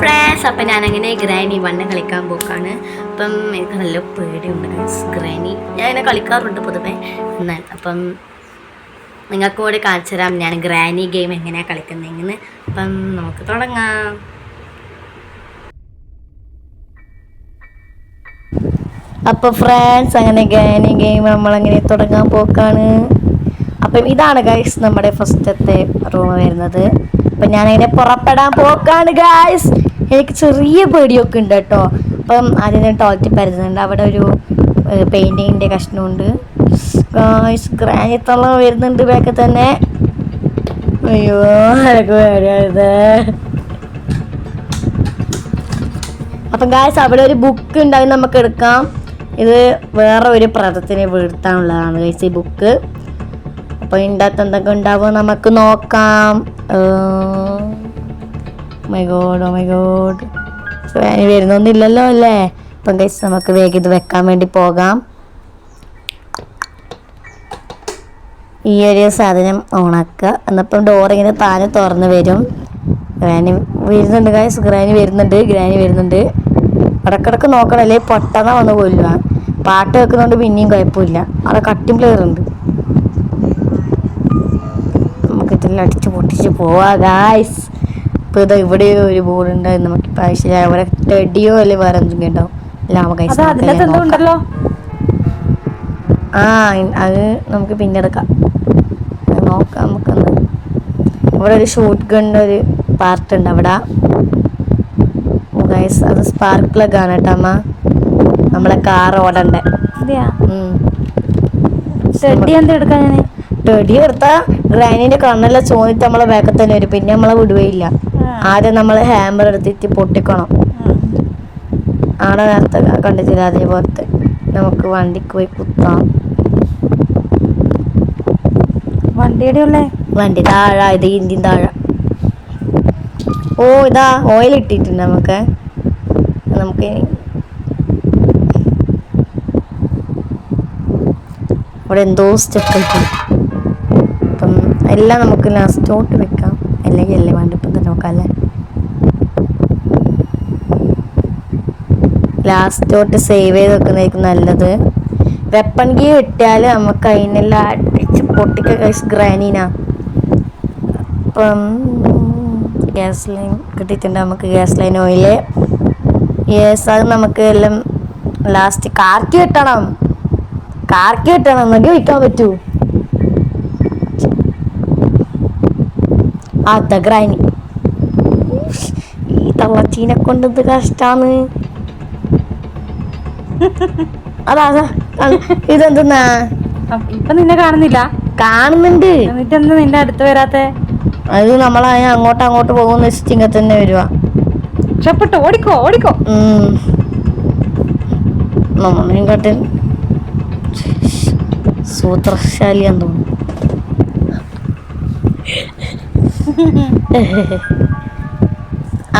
Friends അപ്പം ഞാനങ്ങനെ granny one കളിക്കാൻ പോക്കാണ്. അപ്പം എനിക്ക് നല്ല പേടിയുണ്ട് ഗ്രാനി. ഞാൻ ഇങ്ങനെ കളിക്കാറുണ്ട് പൊതുവെ. എന്നാൽ അപ്പം നിങ്ങൾക്ക് കൂടി കാണിച്ചു തരാം. ഞാൻ ഗ്രാനി ഗെയിം എങ്ങനെയാണ് കളിക്കുന്നതെന്ന്. അപ്പം നമുക്ക് തുടങ്ങാം. അപ്പോൾ ഫ്രണ്ട്സ് അങ്ങനെ ഗ്രാനി ഗെയിം നമ്മളങ്ങനെ തുടങ്ങാൻ പോക്കാണ്. അപ്പം ഇതാണ് ഗൈസ് നമ്മുടെ ഫസ്റ്റത്തെ റൂം വരുന്നത്. അപ്പം ഞാനങ്ങനെ പുറപ്പെടാൻ പോക്കാണ് ഗായ്സ് എനിക്ക് ചെറിയ പേടിയൊക്കെ ഉണ്ട് കേട്ടോ. അപ്പം ആദ്യം ഞാൻ ടോയ്ലറ്റ് പരുന്നുണ്ട് അവിടെ ഒരു പെയിന്റിങ്ങിന്റെ കഷ്ണമുണ്ട്. ഗായ്സ് ഗ്രാനിത്തള്ള വരുന്നുണ്ട് ബാക്കിൽ തന്നെ. അയ്യോ പേടിയായത്. അപ്പം ഗായ്സ് അവിടെ ഒരു ബുക്ക് ഉണ്ടായി നമുക്ക് എടുക്കാം. ഇത് വേറെ ഒരു പ്രതത്തിനെ വീഴ്ത്താനുള്ളതാണ് ഗൈസ് ഈ ബുക്ക് അപ്പോൾ ഇതിന്റെ അകത്ത് എന്തൊക്കെ ഉണ്ടാവും നമുക്ക് നോക്കാം. മൈ ഗോഡ് മൈ ഗോഡ് വരുന്നൊന്നുമില്ലല്ലോ അല്ലേ? അപ്പം ഗൈസ് നമുക്ക് വേഗം ഇത് വെക്കാൻ വേണ്ടി പോകാം. ഈ ഒരു സാധനം ഓണാക്കുക എന്നപ്പം ഡോർ ഇങ്ങനെ താനെ തുറന്ന് വരും. ഗ്രാനി വരുന്നുണ്ട് ഗൈസ് ഗ്രാനി വരുന്നുണ്ട് ഗ്രാനി വരുന്നുണ്ട്. ഇടക്കിടക്ക് നോക്കണല്ലേ പൊട്ടന്ന വന്ന് കൊല്ലുക പാട്ട് വെക്കുന്നതുകൊണ്ട് പിന്നെയും കുഴപ്പമില്ല. അവിടെ കട്ടിംഗ് ഉണ്ട്. നമുക്ക് ഇതെല്ലാം അടിച്ച് പൊട്ടിച്ച് പോവാ ഗായ്സ് ഇപ്പൊ ഇത് ഇവിടെ ഒരു ബോർഡ് ഉണ്ട് നമുക്ക് ഇപ്പം ആവശ്യമില്ല. അവിടെ ടെഡിയോ അല്ലെ വേറെ എന്തെങ്കിലും ഉണ്ടാവും നമുക്ക് ആ അത് നമുക്ക് പിന്നെ എടുക്കാം. നോക്കാം നമുക്കൊന്ന്. ഇവിടെ ഒരു ഷൂട്ട് ഗണ്ണിന്റെ ഒരു പാർട്ട് ഉണ്ട് അവിടെ. ഗൈസ് അത് സ്പാർക്ക് പ്ലഗ് ആണ് കേട്ടോ അമ്മ. നമ്മളെ കാർ ഓടണ്ടേ. എന്താ എടുക്കാൻ ഞാൻ ടെടി എടുത്ത ഗ്രാനിന്റെ കണ്ണെല്ലാം ചോന്നിട്ട് നമ്മളെ ബാക്കിൽ തന്നെ വരും. പിന്നെ നമ്മളെ വിടുകയില്ല. ആദ്യം നമ്മൾ ഹാമർ എടുത്തിട്ട് പൊട്ടിക്കണം. ആണ് നേരത്തെ കണ്ടിട്ടില്ല അതേപോലത്തെ. നമുക്ക് വണ്ടിക്ക് പോയി കുത്താം. വണ്ടിയുടെ ഉള്ളേ വണ്ടി താഴെ ഇത് ഇന്ത്യൻ താഴെ. ഓ ഇതാ ഓയിൽ ഇട്ടിട്ടുണ്ട് നമുക്ക്. നമുക്ക് ഇവിടെ എന്തോ സ്റ്റെപ്പ് ഇട്ടു. എല്ലാം നമുക്ക് ലാസ്റ്റോട്ട് വെക്കാം. അല്ലെങ്കിൽ എല്ലാം വേണ്ടപ്പം തന്നെ നോക്കാം അല്ലേ? ലാസ്റ്റോട്ട് സേവ് ചെയ്ത് വെക്കുന്നതായിരിക്കും നല്ലത്. വെപ്പൺ ഗീ കിട്ടിയാൽ നമുക്ക് അതിനെല്ലാം അടിച്ച് പൊട്ടിക്ക കഴിച്ച് ഗ്രാനീന അപ്പം ഗ്യാസ് ലൈൻ കിട്ടിയിട്ടുണ്ട് നമുക്ക് ഗ്യാസ് ലൈൻ ഓയിൽ യെസ് അത് നമുക്ക് എല്ലാം ലാസ്റ്റ് കാർക്കി കിട്ടണം കാർക്കി കിട്ടണം എന്നൊക്കെ വയ്ക്കാൻ പറ്റൂ. അത ഗ്രാനി ഈ തള്ളച്ചീനെ കൊണ്ട് ഇത് കഷ്ടാണ് അതാ ഇതെന്തെന്നാ? ഇപ്പൊ നിന്നെ കാണുന്നില്ല? കാണുന്നുണ്ട്. എന്നിട്ട് എന്താ നിന്റെ അടുത്ത് വരാത്തെ? അത് നമ്മളായ അങ്ങോട്ട് അങ്ങോട്ട് പോകുന്ന ചിങ്ങ തന്നെ വരുക. രക്ഷപ്പെട്ടു ഓടിക്കോ ഓടിക്കോ. നമ്മളെയും കാട്ടിൽ സൂത്രശാലിയാന്ന് തോന്നുന്നു.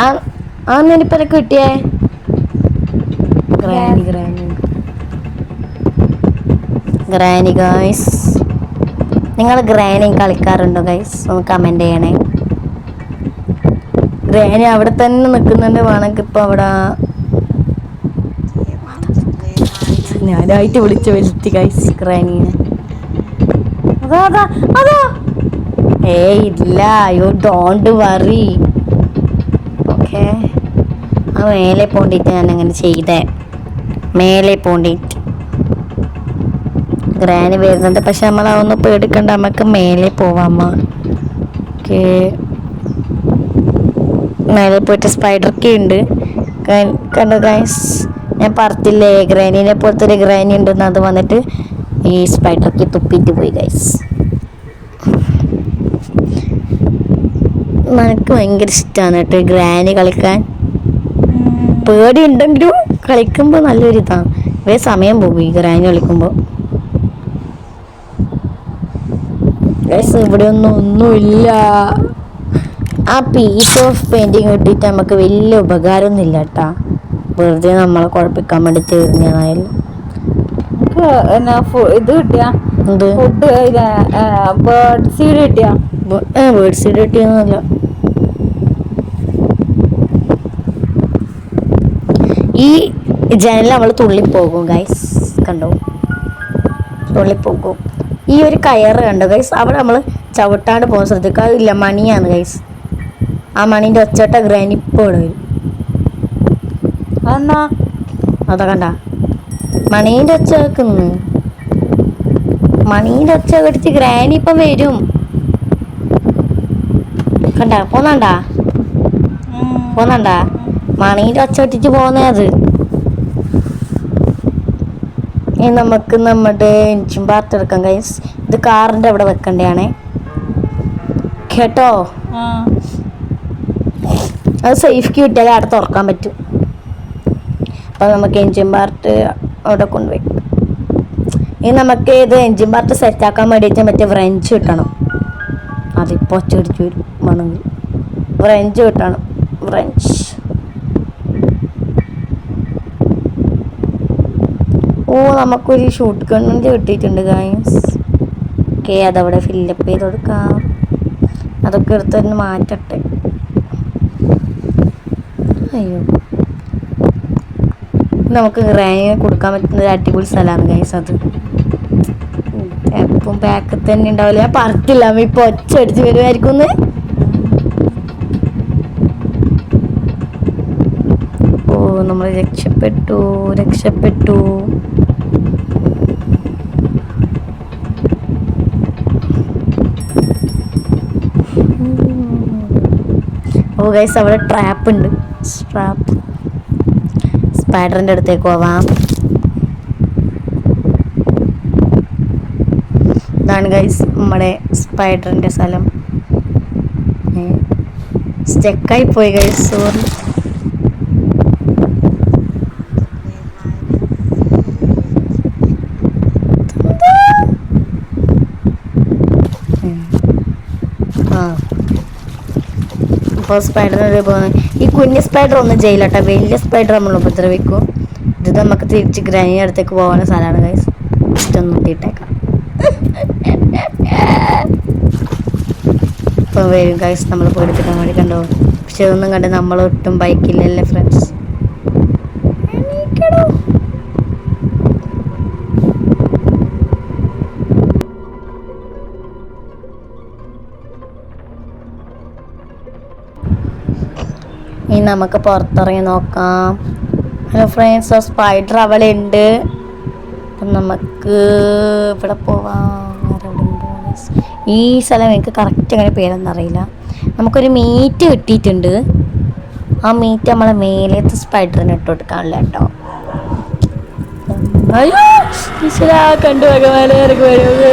ആ ആ നെനിപ്പരക്ക് കിട്ടിയേ? Granny granny. ഗ്രാനി ഗൈസ് നിങ്ങൾ ഗ്രാനി കളിക്കാറുണ്ടോ ഗൈസ് ഒന്ന് കമന്റ് ചെയ്യണേ. ഗ്രാനി അവിടെ തന്നെ നിൽക്കുന്നുണ്ട് വേണമെങ്കിൽ ഇപ്പൊ അവിടെ ഞാനായിട്ട് വിളിച്ചു വരുത്തി ഗൈസ് ഗ്രാനീനെ അതാ അതാ അതാ. ഏയ് ഇല്ല യു ഡോണ്ട് വറി ഓക്കെ ആ മേലെ പോണ്ടിട്ട് ഞാൻ അങ്ങനെ ചെയ്തേ. മേലെ പോണ്ടിട്ട്. ഗ്രാനി വരുന്നുണ്ട് പക്ഷെ നമ്മൾ അതൊന്നും പേടിക്കണ്ട നമുക്ക് മേലെ പോവാമ്മ ഓക്കെ മേലെ പോയിട്ട് സ്പൈഡർ ഒക്കെ ഉണ്ട്. കണ്ടു ഗൈസ് ഞാൻ പറഞ്ഞില്ലേ ഗ്രാനീനെ പോലത്തെ ഒരു ഗ്രാനി ഉണ്ടെന്ന് അത് വന്നിട്ട് ഈ സ്പൈഡറൊക്കെ തുപ്പിയിട്ട് പോയി ഗൈസ് എനിക്ക് ഭയങ്കര ഇഷ്ടമാണ് കേട്ടോ ഗ്രാനി കളിക്കാൻ. പേടി ഉണ്ടെങ്കിലും കളിക്കുമ്പോൾ നല്ലൊരു ഇതാണ് വേ സമയം പോകും ഈ ഗ്രാനി കളിക്കുമ്പോൾ ഇവിടെ ഒന്നും ഒന്നുമില്ല. ആ പീസ് ഓഫ് പെയിന്റിങ് കിട്ടിയിട്ട് നമുക്ക് വലിയ ഉപകാരമൊന്നുമില്ല കേട്ടാ. വെറുതെ നമ്മളെ കുഴപ്പിക്കാൻ വേണ്ടി തീർന്നതായാലും ഇത് കിട്ടിയ? ബേർഡ് സീഡ് കിട്ടിയ? ബേർഡ് സീഡ് കിട്ടിയൊന്നുമില്ല. ഈ ജനൽ നമ്മൾ തുള്ളിപ്പോകും ഗൈസ് കണ്ടോ? തുള്ളിപ്പോകും. ഈ ഒരു കയറ് കണ്ടോ ഗൈസ് അവിടെ നമ്മൾ ചവിട്ടാണ്ട് പോകാൻ ശ്രദ്ധിക്കുക. ഇല്ല മണിയാണ് ഗൈസ് ആ മണീന്റെ ഒച്ചട്ട ഗ്രനിപ്പോട് വരും. അതെന്നാ അതാ കണ്ട. മണീന്റെ ഒച്ച കേൾക്കുന്നു. മണീന്റെ ഒച്ച കടിച്ച് ഗ്രാനി ഇപ്പം വരും. കണ്ട? പോന്നണ്ട? പോന്നണ്ട? മണീന്റെ ഒച്ച പോകുന്നത് ഇനി നമുക്ക് നമ്മുടെ എഞ്ചിൻ പാർട്ട് എടുക്കാം കൈസ് ഇത് കാറിന്റെ അവിടെ വെക്കണ്ടാണ് കേട്ടോ? അത് സേഫ് കിട്ടിയാൽ അവിടെ തുറക്കാൻ പറ്റും. അപ്പോൾ നമുക്ക് എഞ്ചിൻ പാർട്ട് അവിടെ കൊണ്ടുപോയി. ഇനി നമുക്ക് ഇത് എഞ്ചിൻ പാർട്ട് സെറ്റാക്കാൻ വേണ്ടിയിട്ട് മറ്റേ ഫ്രഞ്ച് കിട്ടണം. അതിപ്പോൾ ഒച്ചടിച്ച് വരും വേണമെങ്കിൽ ഫ്രഞ്ച് കിട്ടണം. ഫ്രഞ്ച് ഓ നമുക്കൊരു ഷൂട്ട് കണ്ണിന്റെ കിട്ടിയിട്ടുണ്ട് ഗായ്സ് ഓക്കെ അതവിടെ ഫില്ലപ്പ് ചെയ്ത് കൊടുക്കാം. അതൊക്കെ എടുത്തൊന്ന് മാറ്റട്ടെ. അയ്യോ. നമുക്ക് റാങ്ക് കൊടുക്കാൻ പറ്റുന്ന ഒരു അടിപൊളി സ്ഥലമാണ് ഗൈസ് അത്. എപ്പം ബാക്കിൽ തന്നെ ഉണ്ടാവില്ല. ഞാൻ പറഞ്ഞില്ല അമ്മ ഇപ്പൊ ഒച്ച അടിച്ച് വരുമായിരിക്കും ഓ നമ്മൾ രക്ഷപ്പെട്ടു രക്ഷപ്പെട്ടു. ഓ ഗൈസ് അവിടെ ട്രാപ്പ് ഉണ്ട്. ട്രാപ്പ് സ്പൈഡറിന്റെ അടുത്തേക്ക് പോവാം. ഇതാണ് ഗൈസ് നമ്മുടെ സ്പൈഡറിന്റെ സ്ഥലം. സ്റ്റെക്കായി പോയി ഗൈസ് സോറി ആ അപ്പോൾ സ്പൈഡറിന് പോകുന്നത് ഈ കുഞ്ഞു സ്പൈഡർ ഒന്ന് ജയിലട്ടെ വലിയ സ്പൈഡർ നമ്മൾ ഉപദ്രവിക്കും. ഇത് നമുക്ക് തിരിച്ച് ഗ്രാനി അടുത്തേക്ക് പോകാനുള്ള സ്ഥലമാണ് ഗൈസ് ഇഷ്ടം നോക്കിയിട്ടേക്കാം. അപ്പോൾ വരും ഗൈസ് നമ്മൾ പേടിപ്പിക്കാൻ വേണ്ടി കണ്ടോ പക്ഷെ ഇതൊന്നും കണ്ട് നമ്മളൊട്ടും ബൈക്കില്ലല്ലേ ഫ്രണ്ട്സ് നമുക്ക് പുറത്തിറങ്ങി നോക്കാം. ഹലോ ഫ്രണ്ട്സ് സ്പൈഡർ അവിടെ ഉണ്ട് അപ്പം നമുക്ക് ഇവിടെ പോവാം. ഈ സ്ഥലം എനിക്ക് കറക്റ്റ് അങ്ങനെ പേരൊന്നും അറിയില്ല നമുക്കൊരു മീറ്റ് കിട്ടിയിട്ടുണ്ട്. ആ മീറ്റ് നമ്മളെ മേലത്തെ സ്പൈഡറിന് ഇട്ട് കൊടുക്കാനുള്ള കേട്ടോ. കണ്ടു ഭഗവാനെ വരുന്നത്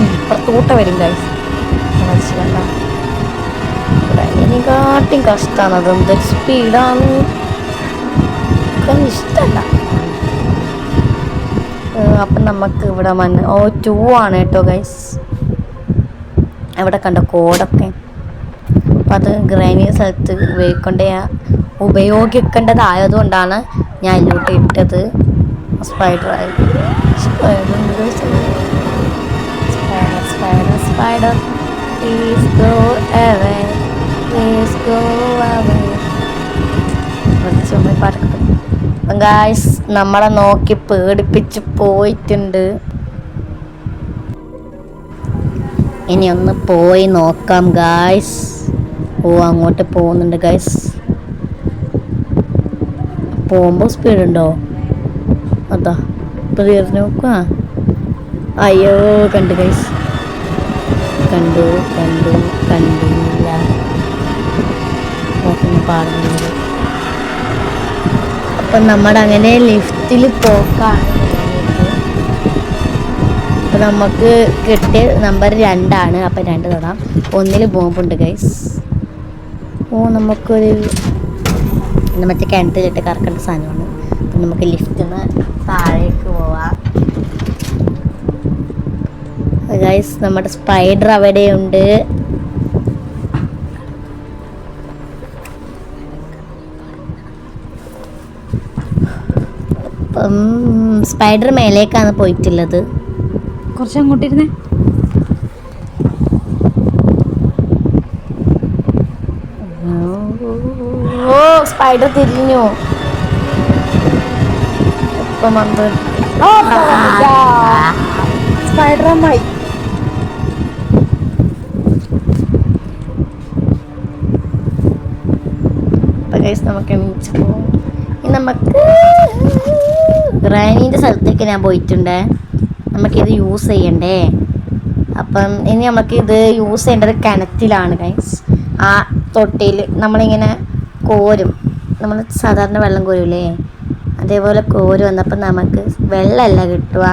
ഇപ്പുറത്തോട്ട വരും ഗൈസ് മനസ്സിലണ്ട അതിനെക്കാട്ടും കഷ്ടമാണ് അത് എന്തൊരു സ്പീഡാണ് ഇഷ്ടമല്ല അപ്പം നമുക്ക് ഇവിടെ വന്ന് ഓ ടൂ ആണ് കേട്ടോ ഗൈസ് അവിടെ കണ്ട കോഡൊക്കെ അപ്പം അത് ഗ്രൈനിയ സ്ഥലത്ത് ഉപയോഗിക്കേണ്ട ഉപയോഗിക്കേണ്ടതായതുകൊണ്ടാണ് ഞാൻ ഇതിലോട്ട് ഇട്ടത്. Spider spider spider spider please go away please go away ചുമ്മാ പറക്കും ഗായ്സ് നമ്മളെ നോക്കി പേടിപ്പിച്ച് പോയിട്ടുണ്ട്. ഇനി ഒന്ന് പോയി നോക്കാം ഗായ്സ് ഓ അങ്ങോട്ട് പോകുന്നുണ്ട് ഗായ്സ് പോകുമ്പോൾ സ്പീഡ് ഉണ്ടോ? അതാ ഇപ്പൊ തീർന്നു നോക്കുക അയ്യോ കണ്ട് ഗൈസ് കണ്ടു കണ്ടു കണ്ടില്ല പാടുന്നത്. അപ്പം നമ്മുടെ അങ്ങനെ ലിഫ്റ്റിൽ പോക്കാണ്. അപ്പം നമുക്ക് കിട്ടിയ നമ്പർ രണ്ടാണ്. അപ്പം രണ്ട് തൊടാം ഒന്നിൽ ബോംബുണ്ട് ഗൈസ് ഓ നമുക്കൊരു മറ്റേ കിണറ്റിലിട്ട് കറക്കേണ്ട സാധനമാണ്. നമുക്ക് ലിഫ്റ്റിൽ നിന്ന് താഴേക്ക് പോവാം ഗൈസ് നമ്മുടെ സ്പൈഡർ അവിടെയുണ്ട്. സ്പൈഡർ മേലേക്കാണ് പോയിട്ടുള്ളത്. കുറച്ച് അങ്ങോട്ടിരുന്നേ സ്പൈഡർ തിരിഞ്ഞു. ഇപ്പം വന്ന് സ്പൈഡർ അമ്മായി ഗൈസ് നമുക്ക് എണീച്ച് ഇനി നമുക്ക് ഗ്രാനീന്റെ സ്ഥലത്തേക്ക് ഞാൻ പോയിട്ടുണ്ട്. നമുക്കിത് യൂസ് ചെയ്യണ്ടേ? അപ്പം ഇനി നമുക്ക് ഇത് യൂസ് ചെയ്യേണ്ടത് കിണറ്റിലാണ് ഗൈസ് ആ തൊട്ടിയിൽ നമ്മളിങ്ങനെ കോരും. നമ്മൾ സാധാരണ വെള്ളം കോരൂലേ? അതേപോലെ കോരു വന്നപ്പോൾ നമുക്ക് വെള്ളമല്ല കിട്ടുക.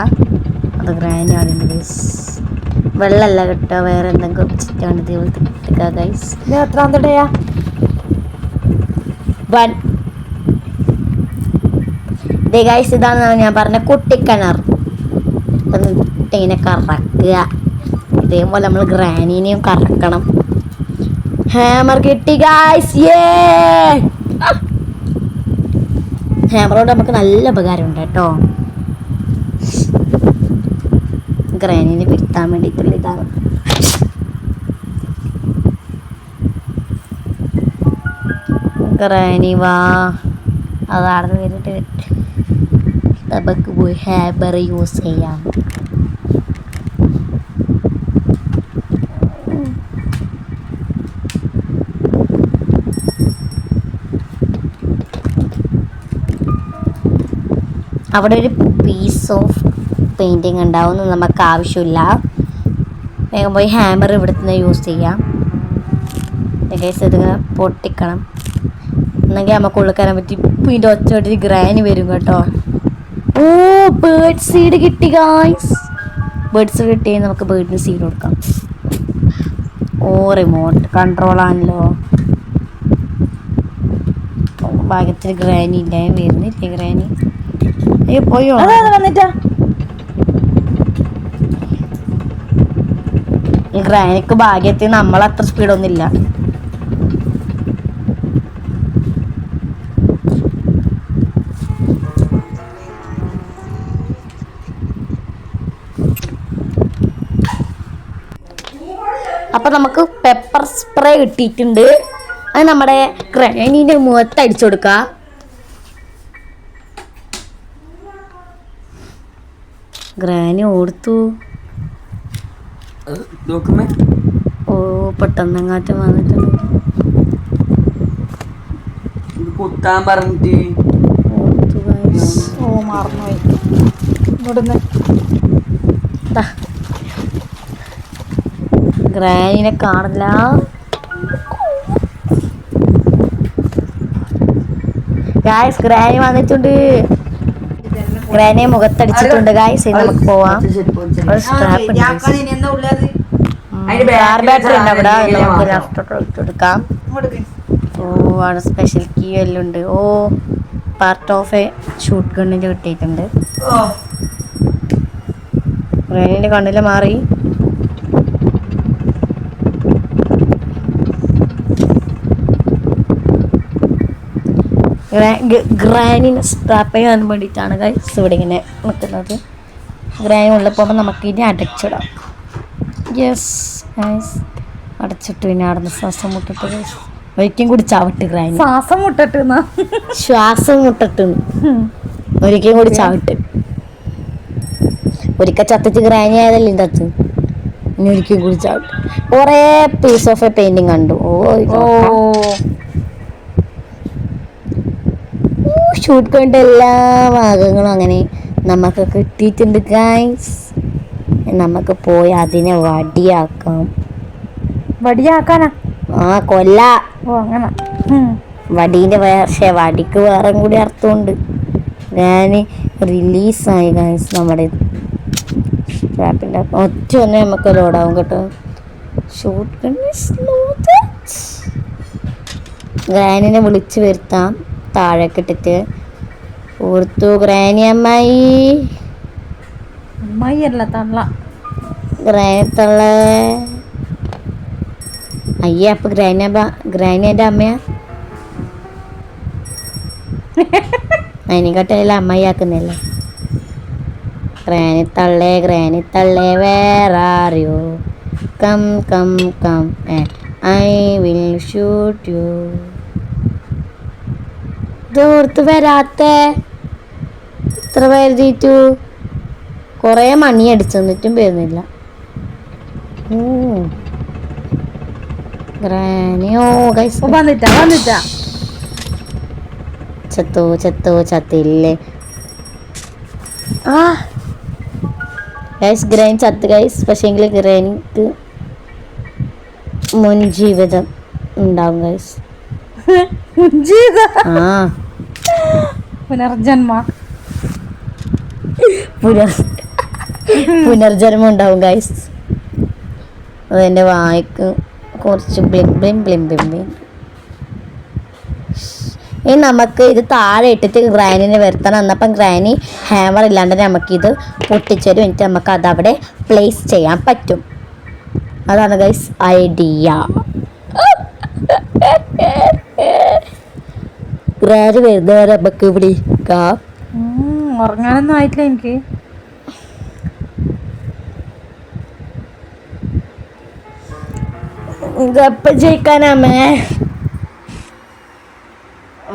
അത് ആണ് ഗൈസ് വെള്ളമല്ല കിട്ടുക. വേറെ എന്തെങ്കിലും ചിറ്റാണ് ഇതേപോലെ കിട്ടുക ഗൈസ് എത്രാം എത്രാന്തടയാ ദേ ഗൈസ് ഇതാണ് ഞാൻ പറഞ്ഞ കുട്ടിക്കിണർ. ഇങ്ങനെ കറക്കുക. ഇതേപോലെ നമ്മൾ ഗ്രാനീനെയും കറക്കണം. ഹാമർ കിട്ടി ഏ ഹാമറോട് നമുക്ക് നല്ല ഉപകാരമുണ്ട് കേട്ടോ. ഗ്രാനീനെ പിരുത്താൻ വേണ്ടിയിട്ടുള്ള ഇതാണ്. ഗ്രാനി വാ. അതാണ് വന്നിട്ട് നമുക്ക് പോയി ഹാബർ യൂസ് ചെയ്യാം. അവിടെ ഒരു പീസ് ഓഫ് പെയിന്റിങ് ഉണ്ടാവും. നമുക്ക് ആവശ്യമില്ല. വേഗം പോയി ഹാമർ ഇവിടുത്തെ യൂസ് ചെയ്യാം. ഇതിങ്ങനെ പൊട്ടിക്കണം. എന്നെങ്കിൽ നമുക്ക് ഉള്ളിൽ കയറാൻ പറ്റി ഇതിന്റെ ഒച്ച കേട്ടിട്ട് ഗ്രാനി വരും കേട്ടോ. ഓ ബേർഡ് സീഡ് കിട്ടി ഗായ്സ് ബേർഡ് സീഡ് കിട്ടി നമുക്ക് ബേർഡിന് സീഡ് കൊടുക്കാം. ഓ റിമോട്ട് കൺട്രോൾ ആണല്ലോ. ഓ, ഭാഗ്യത്തിന് ഗ്രാനി ഇല്ല. വരുന്നില്ലേ ഗ്രാനി? അയ്യോ പോയോ? വന്നിട്ടാ. ഗ്രാനിക്ക് ഭാഗ്യത്തിന് നമ്മൾ അത്ര അപ്പൊ നമുക്ക് പെപ്പർ സ്പ്രേ കിട്ടിയിട്ടുണ്ട്. അത് നമ്മുടെ ഗ്രാനീന്റെ മുഖത്ത് അടിച്ചു കൊടുക്കുക ഗ്രാനി ഓടുത്തു ഓ പെട്ടെന്നങ്ങാറ്റം വന്നിട്ടുണ്ട്. കുത്താൻ പറഞ്ഞിട്ട്. ഓ മറന്നുപോയി. ഇവിടുന്ന്. ഗ്രാനിനെ കാണില്ല ഗായ്സ് ഗ്രാനി വന്നിട്ടുണ്ട്. ഗ്രാനെ മുഖത്തടിച്ചിട്ടുണ്ട്. ഗായ്സ് ഇനി നമുക്ക് പോവാം. ഒരു സ്ട്രാപ്പ് ഉണ്ട് കാർ ബാറ്ററി ഉണ്ട് അവിടെ. നമുക്ക് ലാപ്ടോപ്പ് എടുക്കാം. ഓ അവിടെ സ്പെഷ്യൽ കീ എല്ലാം ഉണ്ട്. ഓ പാർട്ട് ഓഫ് എ ഷൂട്ട് ഗണ്ണിന്റെ കിട്ടിയിട്ടുണ്ട്. ഗ്രാനിന്റെ കണ്ണിൽ മാറി. ഗ്രാനിനെ സ്ട്രാപ്പ് ചെയ്യാൻ വേണ്ടിയിട്ടാണ് ഗൈസ് ഇവിടെ ഇങ്ങനെ നിൽക്കുന്നത് ഗ്രാനി ഉള്ളപ്പോൾ നമുക്ക് ഇനി അടച്ചിടാം. യെസ് ഗൈസ് അടച്ചിട്ട് പിന്നെ അവിടെ ശ്വാസം മുട്ടിട്ട് ഗൈസ് ഒരിക്കലും കൂടി ചവിട്ട് ഗ്രാനി ശ്വാസം മുട്ടിട്ട് ശ്വാസം മുട്ടിട്ട് ഒരിക്കലും കൂടി ചവിട്ട്. ഒരിക്കൽ ചത്തിച്ച് ഗ്രാനി ആയതല്ലേ ഇതിന്റെ അകത്ത് ഇനി ഒരിക്കലും കൂടി ചവിട്ട്. കുറേ പീസ് ഓഫ് എ പെയിന്റിങ് കണ്ടു. ഓ ഓ. ഷൂട്ട് കൊണ്ട് എല്ലാ ഭാഗങ്ങളും അങ്ങനെ നമുക്ക് കിട്ടിയിട്ടുണ്ട് ഗൈസ് നമുക്ക് പോയി അതിനെ വടിയാക്കാം. വടിയാക്കാനാ? ആ കൊല്ല. ഓ അങ്ങനെ. വടീന്റെ പക്ഷേ വടിക്ക് വേറെ കൂടി അർത്ഥമുണ്ട്. ഞാൻ റിലീസായി ഗൈസ് നമ്മുടെ സ്ട്രാപ്പിന്റെ ഒറ്റ തന്നെ നമുക്ക് ലോഡാവും കേട്ടോ. ഷൂട്ട് ഗ്രാനിനെ വിളിച്ചു വരുത്താം. താഴേക്ക് ഇട്ടിട്ട് ഓർത്തു ഗ്രാനി അമ്മായി. അമ്മായി അല്ല തള്ള. ഗ്രാനി തള്ള. അയ്യേ അപ്പൊ ഗ്രാനി അമ്മ ഗ്രാനി എന്റെ അമ്മയാ? അതിനെക്കാട്ടില്ല അമ്മായി ആക്കുന്നില്ല ഗ്രാനി തള്ളേ ഗ്രാനി തള്ളേ വേറാറിയോ come come come I will shoot you. ഇത് ഓർത്ത് വരാത്ത. ഇത്ര വരുതിട്ടു കൊറേ മണി അടിച്ചു എന്നിട്ടും വരുന്നില്ല ഓ ഗ്രാനിയോ ഗൈസ് ഓ വന്നിട്ടാ വന്നിട്ടാ. ചത്തോ ചത്തോ ചത്തില്ലേ. ആ. ഗൈസ് ഗ്രൈൻ ചത്ത് ഗൈസ് പക്ഷേങ്കിൽ ഗ്രാനിക്ക് മുൻ ജീവിതം ഉണ്ടാവും ഗൈസ് ജീവിതം. ആ. പുനർജന്മ. പുനർ പുനർജന്മം ഉണ്ടാവും ഗൈസ് അതെന്റെ വായ്ക്ക് കുറച്ച് ബ്ലിം ബ്ലിം ബ്ലിം ബ്ലിം ബ്ലിം ഇനി നമുക്ക് ഇത് താഴെ ഇട്ടിട്ട് ഗ്രാനിനെ വരുത്തണം. എന്നപ്പം ഗ്രാനി ഹാമർ ഇല്ലാണ്ട് നമുക്കിത് പൊട്ടിച്ചൊരു എന്നിട്ട് നമുക്ക് അതവിടെ പ്ലേസ് ചെയ്യാൻ പറ്റും. അതാണ് ഗൈസ് ഐഡിയ ഗ്രാനി വരുന്നവരെ നമുക്ക് ഇവിടെ ഇരിക്കാം ഉറങ്ങാനൊന്നും ആയിട്ടില്ല എനിക്ക്. ജയിക്കാനാമേ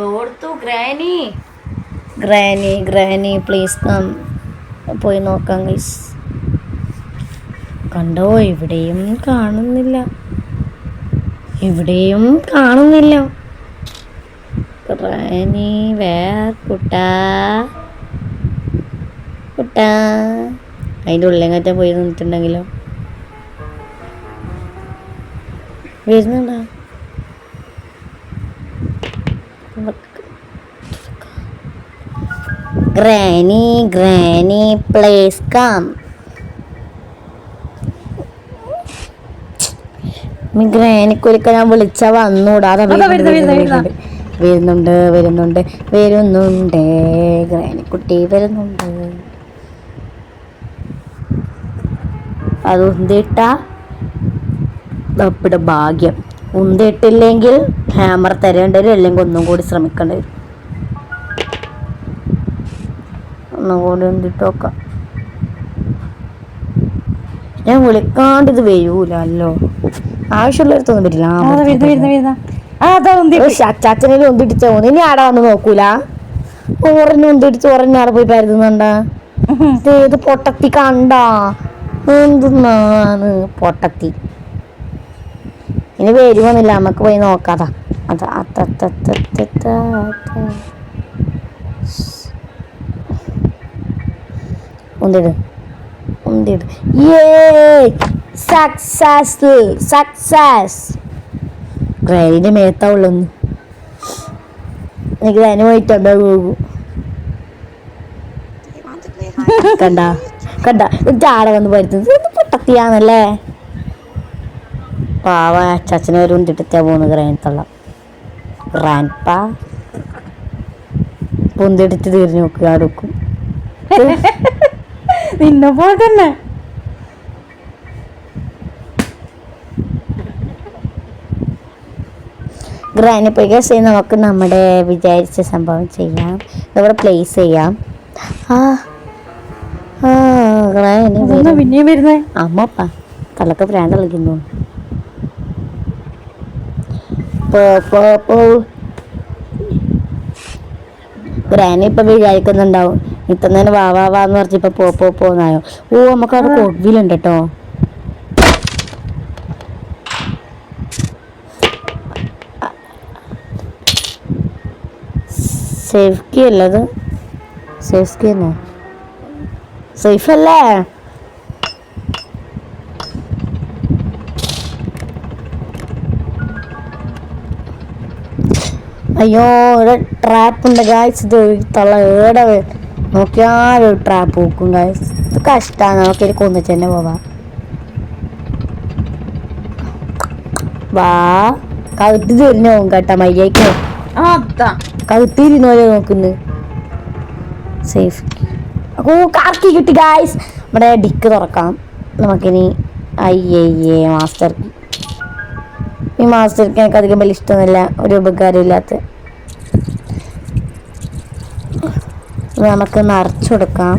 ഓർത്തു granny. Granny granny please come പോയി നോക്കാം ഗൈസ് കണ്ടോ ഇവിടെയും കാണുന്നില്ല. ഇവിടെയും കാണുന്നില്ല. ഗ്രാനി വേർ കുട്ടാ. കുട്ടാ. അതിന്റെ ഉള്ളിങ്ങറ്റം പോയി നിന്നിട്ടുണ്ടെങ്കിലോ? വരുന്നുണ്ടോ? Granny granny please come. ഗ്രാനിക്കൊരിക്കൽ ഞാൻ വിളിച്ച വന്നൂടാ. അതാ വരുന്നുണ്ട് വരുന്നുണ്ട് വരുന്നുണ്ട്. ഗ്രാനിക്കുട്ടി വരുന്നുണ്ട്. അത് ഉന്തിട്ട നമ്മുടെ ഭാഗ്യം. ഉന്തിട്ടില്ലെങ്കിൽ ഹാമർ തരേണ്ടി വരും അല്ലെങ്കിൽ ഒന്നും കൂടി ശ്രമിക്കേണ്ടി വരും. ഒന്നും കൂടി ഉന്തിട്ട് നോക്കാം. ഞാൻ വിളിക്കാണ്ട് ഇത് വരൂലല്ലോ. ആവശ്യമുള്ളവർത്തൊന്നും പറ്റില്ല അച്ചാച്ചനെ ഒന്നിടിച്ച തോന്നി ഇനി ആടെ വന്ന് നോക്കൂല. ഓറഞ്ഞ് ഒന്നിടിച്ച് ഓറഞ്ഞ് ആടെ പോയി പരുതുന്നുണ്ട. ഇത് പൊട്ടത്തി കണ്ടാ. എന്തെന്നാണ് പൊട്ടത്തി? ഇനി വരുമൊന്നുമില്ല നമുക്ക് പോയി നോക്കാതാ. അതാ അത്തത്തത്തത്തത്ത ഒന്നിട് ഒന്നിട് ഏ സക്സസ് സക്സസ് ഗ്രൈനിന്റെ മേത്താവുള്ളൊന്ന് എനിക്ക് തന്നെ പോയിട്ടുണ്ടോ പോകും. കണ്ട കണ്ട ആടെ വന്ന് പരുത്തുന്നത് പൊട്ടത്തിയാണല്ലേ പാവ അച്ചാച്ചനെ ഒരു ഉണ്ടിട്ടാ പോകുന്നു ഗ്രാൻഡുള്ള ഗ്രാൻഡ്പ പൊന്തിടിച്ച് തിരിഞ്ഞു നോക്കുക അടുക്കും നിന്നെ പോലെ തന്നെ. ഗ്രാനി പോയി ചെയ്ത് നമുക്ക് നമ്മുടെ വിചാരിച്ച സംഭവം ചെയ്യാം ഇവിടെ പ്ലേസ് ചെയ്യാം ആ പിന്നെയും വരുന്നേ അമ്മപ്പ തലക്ക് പ്രാന്ത് കളിക്കുന്നു ഗ്രാനി ഇപ്പൊ വിചാരിക്കുന്നുണ്ടാവും ഇത്തന്നെ വാ വാ വാ എന്ന് പറഞ്ഞ് ഇപ്പൊ പോ പോ പോന്നായോ ഓ നമുക്ക് അവിടെ കൊവിലുണ്ട് കേട്ടോ സേഫ്റ്റി അല്ലത് സേഫ്റ്റി തന്നെ സേഫ് അല്ലേ? അയ്യോ ഇവിടെ ട്രാപ്പ് ഉണ്ട് ഗായ്സ് ഇത് തള്ള ഏടെ നോക്കിയാലും ട്രാപ്പ് നോക്കും ഗായ്സ് ഇത് കഷ്ടാണ്. നമുക്കൊരു കൊന്നിച്ച് തന്നെ പോവാ വാ. കഴുത്ത് തിരിഞ്ഞു പോകും കേട്ടോ മര്യാദയ്ക്ക്. അതാ. കഴുത്തിരുന്ന് പോലെ നോക്കുന്നു. സേഫ് ഓ കാർക്കി കിട്ടി ഗായ്സ് നമ്മുടെ ഡിക്ക് തുറക്കാം. നമുക്കിനി അയ്യയ്യേ മാസ്റ്റർ ഈ മാസ്റ്റർക്ക് എനിക്ക് അധികം വലിയ ഇഷ്ടമൊന്നുമില്ല. ഒരു ഉപകാരമില്ലാത്ത. നമുക്ക് നിറച്ചു കൊടുക്കാം.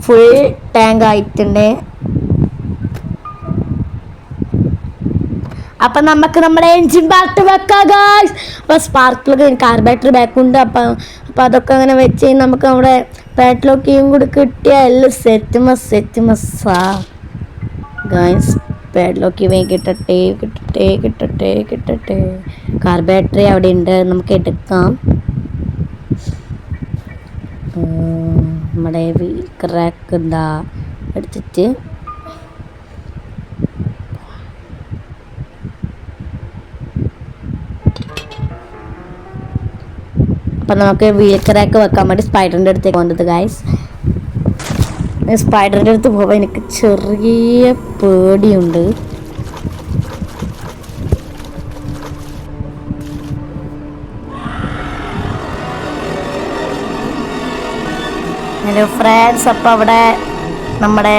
ഫുൾ ടാങ്ക് ആയിട്ടുണ്ട്. അപ്പം നമുക്ക് നമ്മുടെ എൻജിൻ പാർട്ട് വെക്കാം ഗായ്സ് അപ്പോൾ സ്പാർക്കിലൊക്കെ കാർ ബാറ്ററി അതൊക്കെ അങ്ങനെ വെച്ച് നമുക്ക് നമ്മുടെ പാറ്റിലൊക്കെയും കൂടി കിട്ടിയാൽ എല്ലാം സെറ്റ് മസ് സെറ്റ് മസ്സാ ഗായ്സ് പാഡ്ലോക്ക് ഇവയും കിട്ടട്ടെ കിട്ടട്ടെ കിട്ടട്ടെ കിട്ടട്ടെ. കാർ ബാറ്ററി അവിടെ ഉണ്ട്. നമുക്ക് എടുക്കാം. നമ്മുടെ വീൽ ക്രാക്ക് എന്താ എടുത്തിട്ട് അപ്പം നമുക്ക് വീൽ ക്രാക്ക് വെക്കാൻ വേണ്ടി സ്പൈഡറിന്റെ അടുത്തേക്ക് വന്നത് ഗായ്സ് സ്പൈഡറിന്റെ അടുത്ത് പോകുമ്പോൾ എനിക്ക് ചെറിയ പേടിയുണ്ട്. ഹലോ ഫ്രണ്ട്സ് അപ്പോൾ അവിടെ നമ്മുടെ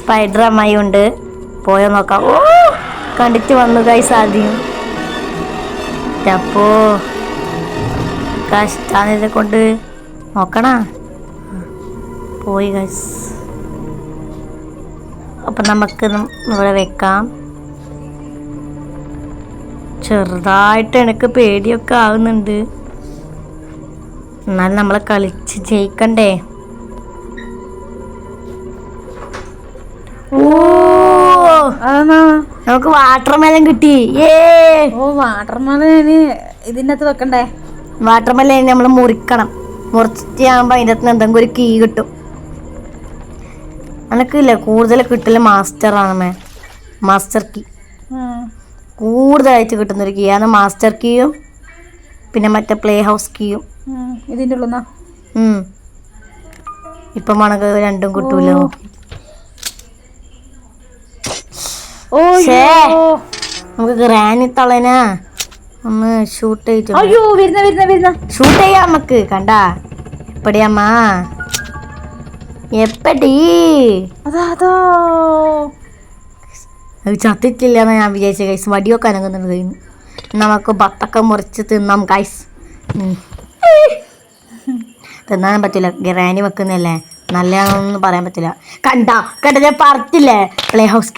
സ്പൈഡർ അമ്മായി ഉണ്ട്. പോയോ നോക്കാം. ഓ കണ്ടിട്ട് വന്നു ഗൈസ് ആദ്യം. അപ്പോ ഇതെ കൊണ്ട് നോക്കണ. പോയി കാശ് അപ്പം നമുക്ക് ഇവിടെ വെക്കാം. ചെറുതായിട്ട് എനിക്ക് പേടിയൊക്കെ ആവുന്നുണ്ട്. എന്നാലും നമ്മൾ കളിച്ച് ജയിക്കണ്ടേ. ഓ. നമുക്ക് വാട്ടർ മെലൻ കിട്ടി. ഏ ഓ വാട്ടർമേലന് ഇതിനകത്ത് വെക്കണ്ടേ? വാട്ടർ മെല്ലൻ നമ്മൾ മുറിക്കണം. മുറിച്ചിട്ട് ആകുമ്പോൾ അതിന്റെ അകത്ത് എന്തെങ്കിലും ഒരു കീ കിട്ടും. എനിക്കില്ല കൂടുതൽ കിട്ടൽ മാസ്റ്ററാണ് മേ. മാസ്റ്റർ കീ കൂടുതലായിട്ട് കിട്ടുന്നൊരു കീ ആണ് മാസ്റ്റർ കീയും പിന്നെ മറ്റേ പ്ലേ ഹൗസ് കീയും ഇതിന്റെ ഉള്ള. ഇപ്പം മണക്ക് രണ്ടും കിട്ടൂല നമുക്ക് ഗ്രാനി തളനാ ഒന്ന് ഷൂട്ട് ചെയ്തു അയ്യോ വരുന്ന വരുന്ന വരുന്ന. ഷൂട്ട് ചെയ്യാം നമുക്ക് കണ്ടാ? എപ്പടിയമ്മാ? എപ്പടി? അതാ അതോ. അത് ചത്തിട്ടില്ല എന്നാ ഞാൻ വിചാരിച്ച കൈസ് വടിയൊക്കെ അനങ്ങുന്നുണ്ട്. കഴിഞ്ഞു നമുക്ക് ബത്തൊക്കെ മുറിച്ച് തിന്നാം കൈസ് തിന്നാനും പറ്റില്ല. ഗ്രാനി വെക്കുന്നല്ലേ നല്ലതാണെന്നൊന്നും പറയാൻ പറ്റില്ല. കണ്ടാ? കണ്ട ഞാൻ പറഞ്ഞില്ലേ പ്ലേ ഹൗസ്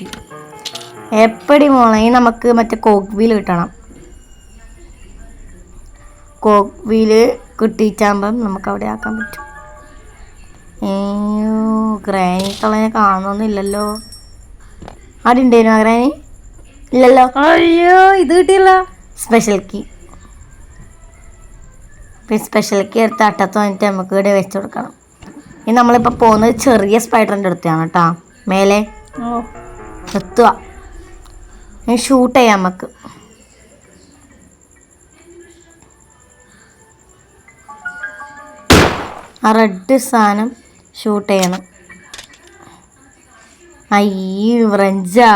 എപ്പടി മോളെ? നമുക്ക് മറ്റേ കോക്ക് വീൽ കിട്ടണം. വീൽ കിട്ടിയിട്ടാകുമ്പം നമുക്ക് അവിടെ ആക്കാൻ പറ്റും. അയ്യോ ഗ്രാനി കളനെ കാണുന്നൊന്നുമില്ലല്ലോ. ഉണ്ടായിരുന്നു ഗ്രാനി? ഇല്ലല്ലോ. അയ്യോ ഇത് കിട്ടിയില്ല. സ്പെഷ്യൽ കീ പിന്നെ സ്പെഷ്യൽ കീ എടുത്ത് അട്ടത്ത് വന്നിട്ട് നമുക്ക് ഇവിടെ വെച്ച് കൊടുക്കണം. ഇനി നമ്മളിപ്പോൾ പോകുന്നത് ചെറിയ സ്പൈഡറിന്റെ അടുത്താണ് കേട്ടോ. മേലെ എത്തുക ഷൂട്ട് ചെയ്യാം നമുക്ക്. ആ റെഡ് സാധനം ഷൂട്ട് ചെയ്യണം. അയ്യ വ്രഞ്ചാ.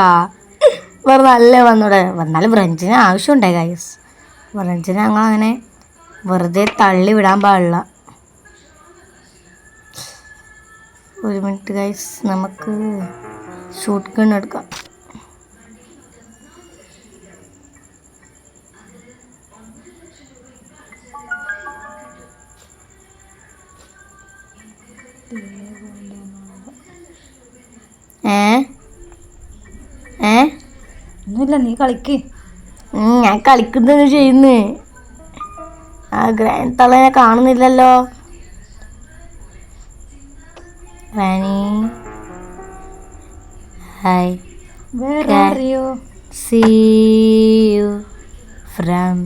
വേറെ നല്ല വന്നൂടെ. എന്നാലും വ്രഞ്ചിന് ആവശ്യമുണ്ടേ ഗൈസ് വ്രഞ്ചിനെ ഞങ്ങൾ അങ്ങനെ വെറുതെ തള്ളി വിടാൻ പാടില്ല. ഒരു മിനിറ്റ് ഗൈസ് നമുക്ക് ഷൂട്ട് ഗൺ എടുക്കാം. ഏ? ഏ? ഒന്നുമില്ല നീ കളിക്ക്. ഞാൻ കളിക്കുന്നത് ചെയ്യുന്നു. ആ ഗ്രാൻഡ് തളനെ കാണുന്നില്ലല്ലോ. റാണി. ഹായ്. അറിയോ? you from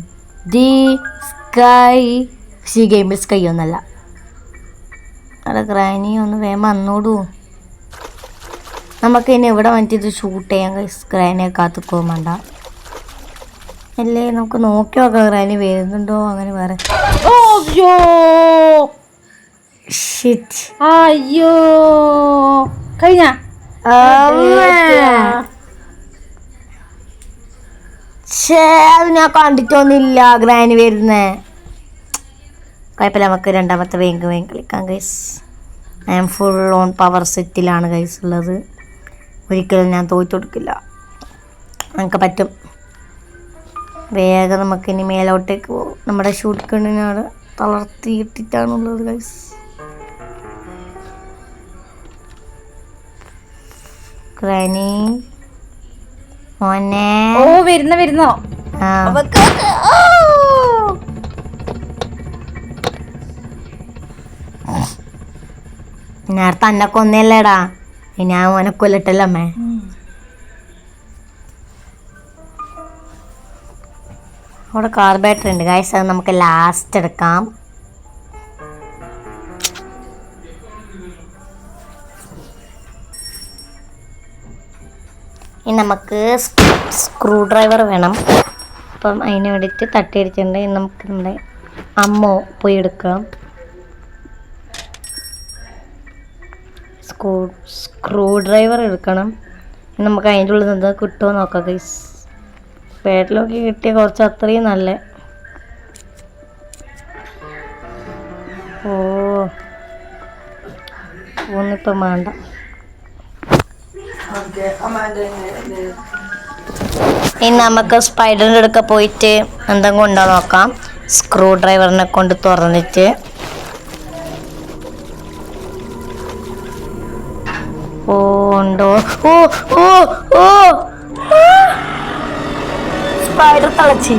the sky. പക്ഷേ ഈ ഗെയിമിൽ സ്കൈ ഒന്നല്ല. അവിടെ ഗ്രാനി ഒന്ന് വേഗം വന്നോടൂ. നമുക്ക് ഇനി ഇവിടെ വന്നിട്ട് ഇത് ഷൂട്ട് ചെയ്യാൻ സ്ക്രാനെ കാത്തു വേണ്ട. അല്ലേ നമുക്ക് നോക്കി നോക്കാം ഗ്രാനി വരുന്നുണ്ടോ അങ്ങനെ വേറെ. അയ്യോ. ഷിറ്റ് അയ്യോ. കഴിഞ്ഞ? അത് ഞാൻ കണ്ടിട്ടൊന്നുമില്ല ഗ്രാനി വരുന്നേ. കുഴപ്പമില്ല നമുക്ക് രണ്ടാമത്തെ വേഗം വേഗം കളിക്കാം guys I'm full on power സെറ്റിലാണ് guys ഉള്ളത്. ഒരിക്കലും ഞാൻ തോറ്റു കൊടുക്കില്ല. നമുക്ക് പറ്റും. വേഗം നമുക്കിനി മേലോട്ടേക്ക് പോകും നമ്മുടെ ഷൂട്ട് കണ്ണിനാണ് തളർത്തിയിട്ടിട്ടാണുള്ളത് ഗൈസ് ക്രാനി മോനെ. ഓ വരുന്ന വരുന്നോ. നേരത്തെ അന്നെ കൊന്നല്ലേടാ. ആ മോനെ കൊല്ലട്ടല്ലോ അമ്മേ. അവിടെ കാർബേറ്റർ ഉണ്ട്. ഗായ്സ് അത് നമുക്ക് ലാസ്റ്റ് എടുക്കാം. ഇനി നമുക്ക് സ്ക്രൂ ഡ്രൈവർ വേണം. അപ്പം അതിന് വേണ്ടിയിട്ട് തട്ടിയടിച്ചിട്ടുണ്ട്. നമുക്ക് നമ്മുടെ അമ്മ പോയി എടുക്കാം. സ്ക്രൂ സ്ക്രൂ ഡ്രൈവർ എടുക്കണം. നമുക്ക് അതിന്റെ ഉള്ളിൽ നിന്ന് കിട്ടുമോ നോക്കാം ഗൈസ് പേട്ടിലൊക്കെ കിട്ടിയ കുറച്ച് അത്രയും നല്ല. ഓ ഒന്നിപ്പം വേണ്ട. ഇനി നമുക്ക് സ്പൈഡറിന്റെ അടുക്ക പോയിട്ട് എന്തെങ്കിലും ഉണ്ടോ നോക്കാം. സ്ക്രൂ ഡ്രൈവറിനെ കൊണ്ട് തുറന്നിട്ട്. ഓ ഉണ്ടോ? ഓ ഓ ഓ. സ്പൈഡർ തളച്ചി.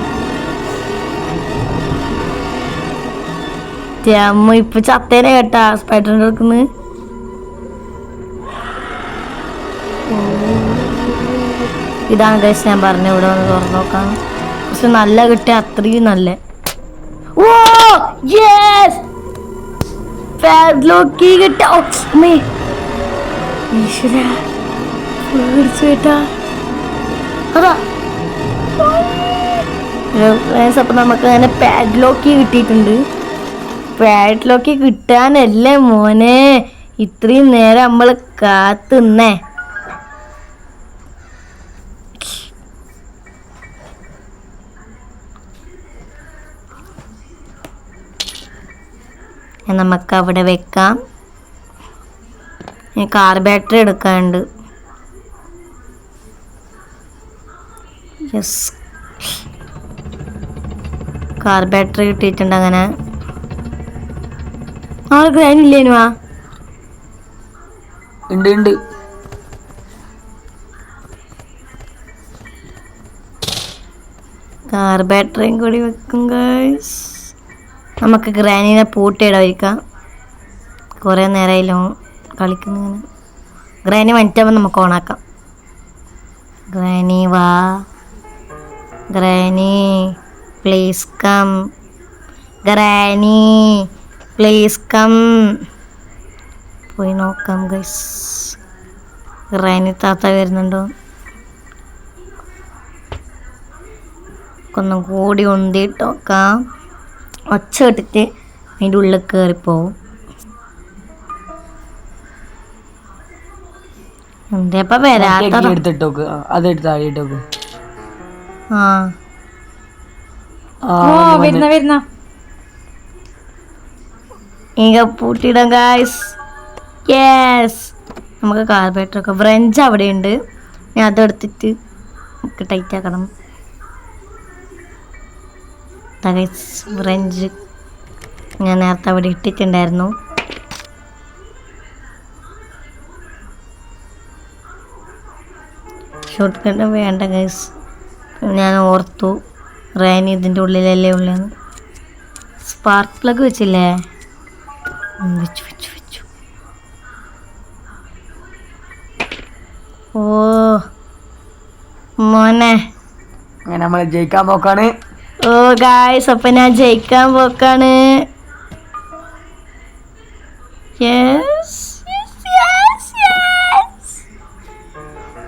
അമ്മ ഇപ്പൊ ചത്തേനെ കേട്ടാ സ്പൈഡറിന്റെ അടുക്കുന്ന്. ഇതാണ് ഗൈസ് ഞാൻ പറഞ്ഞ ഇവിടെ വന്ന് തുറന്നു നോക്കാം. പക്ഷെ നല്ല കിട്ടിയ അത്രയും നല്ല. ഓ യെസ് അമ്മേ. അപ്പം നമുക്ക് അങ്ങനെ പാഡ്ലോക്കി കിട്ടിയിട്ടുണ്ട്. പാഡ്ലോക്കി കിട്ടാനല്ലേ മോനെ? ഇത്രയും നേരം നമ്മൾ കാത്തുന്നേ. നമുക്ക് അവിടെ വെക്കാം. കാർ ബാറ്ററി എടുക്കാനുണ്ട്. യെസ് കാർ ബാറ്ററി കിട്ടിയിട്ടുണ്ട് അങ്ങനെ. ആർക്ക് അതിനില്ലേനു ആ ഉണ്ട് ഉണ്ട്. കാർ ബാറ്ററിയും കൂടി വെക്കും ഗൈസ് നമുക്ക് ഗ്രാനീനെ പൂട്ടിയിടാതിരിക്കാം. കുറേ നേരമായാലും കളിക്കുന്നതിന്. ഗ്രാനി വന്നിട്ടാകുമ്പോൾ നമുക്ക് ഓണാക്കാം. ഗ്രാനി വാ. Granny please come granny please come പോയി നോക്കാം ഗൈസ് ഗ്രാനി താത്ത വരുന്നുണ്ടോ? ഒന്നും കൂടി ഉന്തിയിട്ട് നോക്കാം. ഒച്ച ഇട്ടിട്ട് അതിന്റെ ഉള്ളിൽ കയറിപ്പോവും. വരാത്ത എടുത്തിട്ടോക്ക്. ഇട്ടോക്ക് ആ. ആ ഓ വരുന്ന വരുന്ന. ഇങ്ങ പൂട്ടിയിടാം ഗായ്സ് യെസ് നമുക്ക് കാർബേറ്റർ ഒക്കെ. ഫ്രഞ്ച് അവിടെ ഉണ്ട് ഞാൻ അതെടുത്തിട്ട് നമുക്ക് ടൈറ്റ് ആക്കണം. ഫ്രഞ്ച് ഞാൻ നേരത്തെ അവിടെ ഇട്ടിട്ടുണ്ടായിരുന്നു. ഷോർട്ട് കട്ട് വേണ്ട ഗൈസ് ഞാൻ ഓർത്തു. റേനി ഇതിന്റെ ഉള്ളിലല്ലേ ഉള്ളതെന്ന് സ്പാർക്ക് പ്ലഗ് വെച്ചില്ലേ? വെച്ചു വെച്ചു വെച്ചു. ഓ മോനെ. നമ്മൾ ജയിക്കാൻ പോക്കാണ്. ഓ ഗായ്സ് അപ്പം ഞാൻ ജയിക്കാൻ പോക്കാണ്.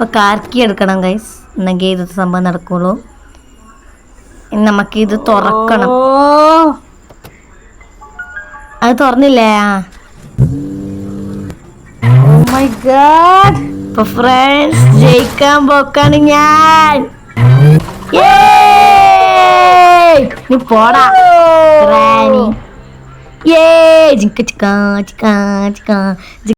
ഇപ്പൊ കാർക്കി എടുക്കണം ഗൈസ് എന്നെങ്കിൽ ഇത് സംഭവം നടക്കുള്ളൂ. നമുക്കിത് തുറക്കണം. അത് തുറന്നില്ലേ? ഗാഡ് അപ്പൊ ഫ്രണ്ട്സ് ജയിക്കാൻ പോക്കാണ് ഞാൻ! നീ പോടാ. റാണി ഏ ജിക്ക ചിക്ക ചിക്ക ചിക്ക